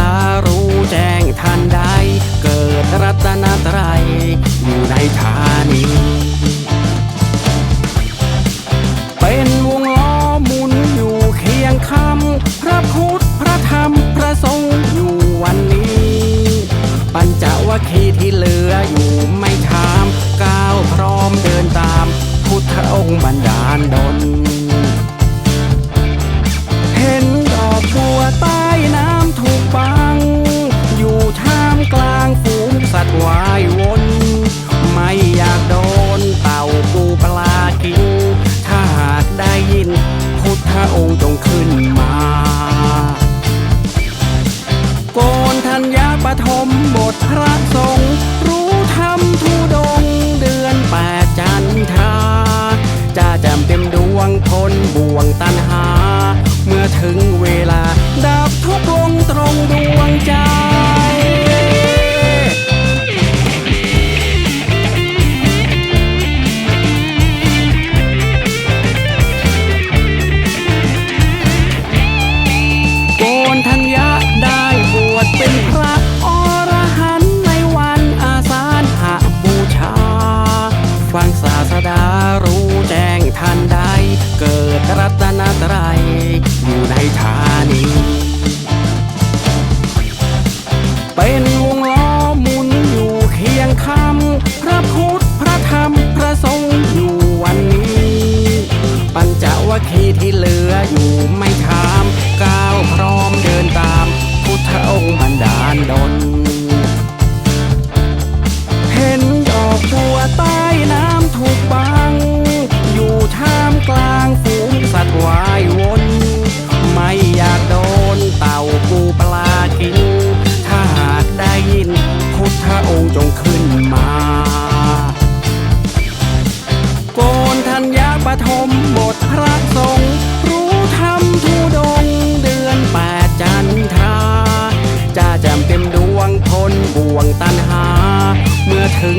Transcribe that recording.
ารู้แจ้งทันใด เกิดรัตนตรัยอยู่ในธานีเป็นวงล้อมุนอยู่เคียงคำพระพุทธพระธรรมพระสงฆ์อยู่วันนี้ ปัญจวัคคีย์ที่เหลืออยู่ไม่ถามก้าวพร้อมเดินตาม พุทธองค์บรรดา รักโซ เป็นวงล้อมุนอยู่เคียงคำพระพุทธพระธรรมพระสงฆ์อยู่วันนี้ ปัญจวัคคีย์ที่เหลืออยู่ พุทธองค์จงขึ้นมา โกนธัญญาปฐมบทพระทรงรู้ธรรมทุดงเดือนแปดจันทราจะแจ่มเต็มดวงทนบ่วงตันหา เมื่อถึง